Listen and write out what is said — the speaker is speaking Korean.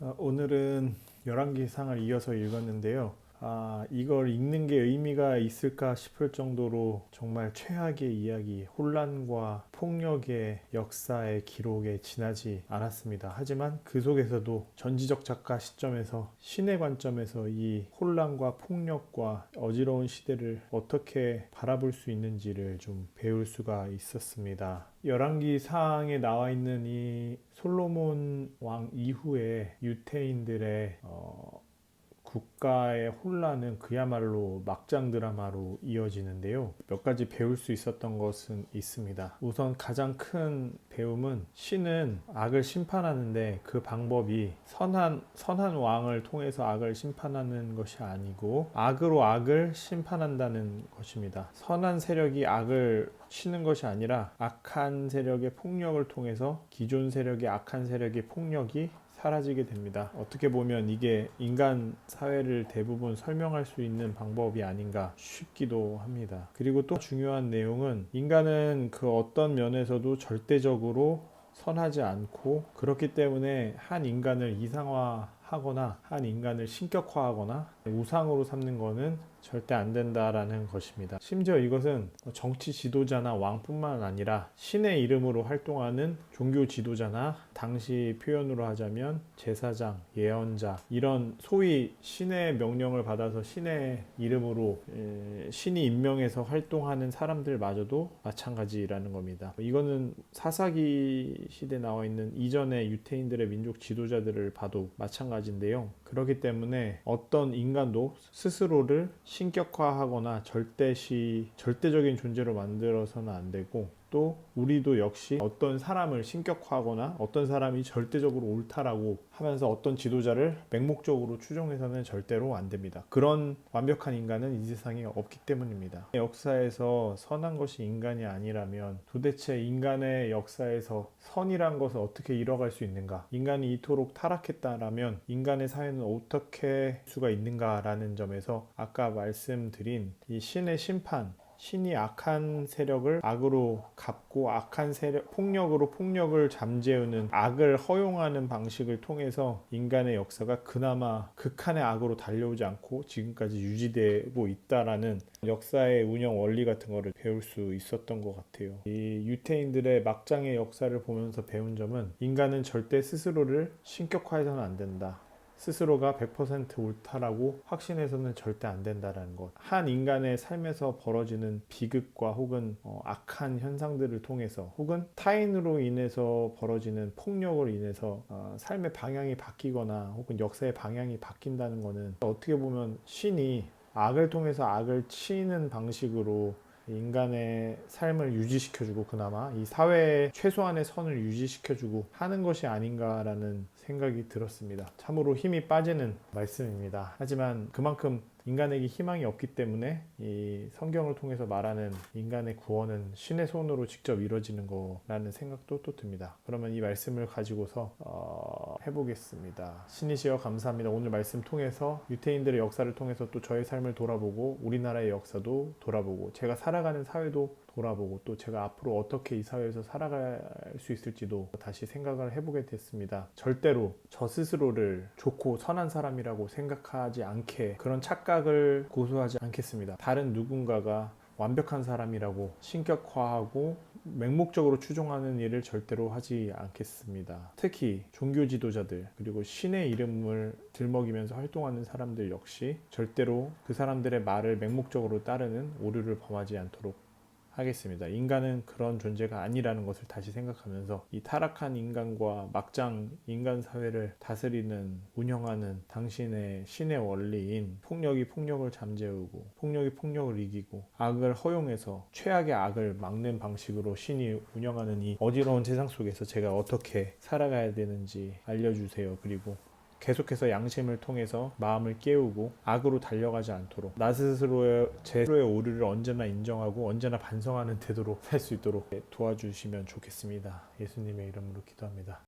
어, 오늘은 열왕기상을 이어서 읽었는데요. 아, 이걸 읽는 게 의미가 있을까 싶을 정도로 정말 최악의 이야기, 혼란과 폭력의 역사의 기록에 지나지 않았습니다. 하지만 그 속에서도 전지적 작가 시점에서 신의 관점에서 이 혼란과 폭력과 어지러운 시대를 어떻게 바라볼 수 있는지를 좀 배울 수가 있었습니다. 열왕기 사항에 나와 있는 이 솔로몬 왕 이후에 유태인들의 어, 국가의 혼란은 그야말로 막장 드라마로 이어지는데요. 몇 가지 배울 수 있었던 것은 있습니다. 우선 가장 큰 배움은 신은 악을 심판하는데 그 방법이 선한 선한 왕을 통해서 악을 심판하는 것이 아니고 악으로 악을 심판한다는 것입니다. 선한 세력이 악을 치는 것이 아니라 악한 세력의 폭력을 통해서 기존 세력의 악한 세력의 폭력이 사라지게 됩니다. 어떻게 보면 이게 인간 사회를 대부분 설명할 수 있는 방법이 아닌가 싶기도 합니다. 그리고 또 중요한 내용은 인간은 그 어떤 면에서도 절대적으로 선하지 않고 그렇기 때문에 한 인간을 이상화하거나 한 인간을 신격화하거나 우상으로 삼는 것은 절대 안 된다라는 것입니다. 심지어 이것은 정치 지도자나 왕뿐만 아니라 신의 이름으로 활동하는 종교 지도자나 당시 표현으로 하자면 제사장, 예언자 이런 소위 신의 명령을 받아서 신의 이름으로 에, 신이 임명해서 활동하는 사람들마저도 마찬가지라는 겁니다. 이거는 사사기 시대 나와 있는 이전의 유태인들의 민족 지도자들을 봐도 마찬가지인데요. 그렇기 때문에 어떤 인간도 스스로를 신격화하거나 절대시 절대적인 존재로 만들어서는 안 되고 또 우리도 역시 어떤 사람을 신격화하거나 어떤 사람이 절대적으로 옳다라고 하면서 어떤 지도자를 맹목적으로 추종해서는 절대로 안 됩니다. 그런 완벽한 인간은 이 세상에 없기 때문입니다. 역사에서 선한 것이 인간이 아니라면 도대체 인간의 역사에서 선이란 것을 어떻게 이뤄갈 수 있는가? 인간이 이토록 타락했다라면 인간의 사회는 어떻게 수가 있는가라는 점에서 아까 말씀드린 이 신의 심판 신이 악한 세력을 악으로 갚고 악한 세력 폭력으로 폭력을 잠재우는 악을 허용하는 방식을 통해서 인간의 역사가 그나마 극한의 악으로 달려오지 않고 지금까지 유지되고 있다라는 역사의 운영 원리 같은 거를 배울 수 있었던 것 같아요. 이 유태인들의 막장의 역사를 보면서 배운 점은 인간은 절대 스스로를 신격화해서는 안 된다. 스스로가 100% 옳다라고 확신해서는 절대 안 된다라는 것. 한 인간의 삶에서 벌어지는 비극과 혹은 어, 악한 현상들을 통해서 혹은 타인으로 인해서 벌어지는 폭력을 인해서 어, 삶의 방향이 바뀌거나 혹은 역사의 방향이 바뀐다는 것은 어떻게 보면 신이 악을 통해서 악을 치는 방식으로 인간의 삶을 유지시켜주고 그나마 이 사회의 최소한의 선을 유지시켜주고 하는 것이 아닌가라는 생각이 들었습니다. 참으로 힘이 빠지는 말씀입니다. 하지만 그만큼 인간에게 희망이 없기 때문에 이 성경을 통해서 말하는 인간의 구원은 신의 손으로 직접 이루어지는 거라는 생각도 또 듭니다. 그러면 이 말씀을 가지고서 어, 해보겠습니다. 신이시여 감사합니다. 오늘 말씀 통해서 유태인들의 역사를 통해서 또 저의 삶을 돌아보고 우리나라의 역사도 돌아보고 제가 살아가는 사회도 돌아보고 또 제가 앞으로 어떻게 이 사회에서 살아갈 수 있을지도 다시 생각을 해보게 됐습니다. 절대로 저 스스로를 좋고 선한 사람이라고 생각하지 않게 그런 착각을 고수하지 않겠습니다. 다른 누군가가 완벽한 사람이라고 신격화하고 맹목적으로 추종하는 일을 절대로 하지 않겠습니다. 특히 종교 지도자들 그리고 신의 이름을 들먹이면서 활동하는 사람들 역시 절대로 그 사람들의 말을 맹목적으로 따르는 오류를 범하지 않도록 하겠습니다. 인간은 그런 존재가 아니라는 것을 다시 생각하면서 이 타락한 인간과 막장 인간 사회를 다스리는 운영하는 당신의 신의 원리인 폭력이 폭력을 잠재우고 폭력이 폭력을 이기고 악을 허용해서 최악의 악을 막는 방식으로 신이 운영하는 이 어지러운 세상 속에서 제가 어떻게 살아가야 되는지 알려주세요. 그리고 계속해서 양심을 통해서 마음을 깨우고 악으로 달려가지 않도록 나 스스로의 제 스스로의 오류를 언제나 인정하고 언제나 반성하는 태도로 살 수 있도록 도와주시면 좋겠습니다. 예수님의 이름으로 기도합니다.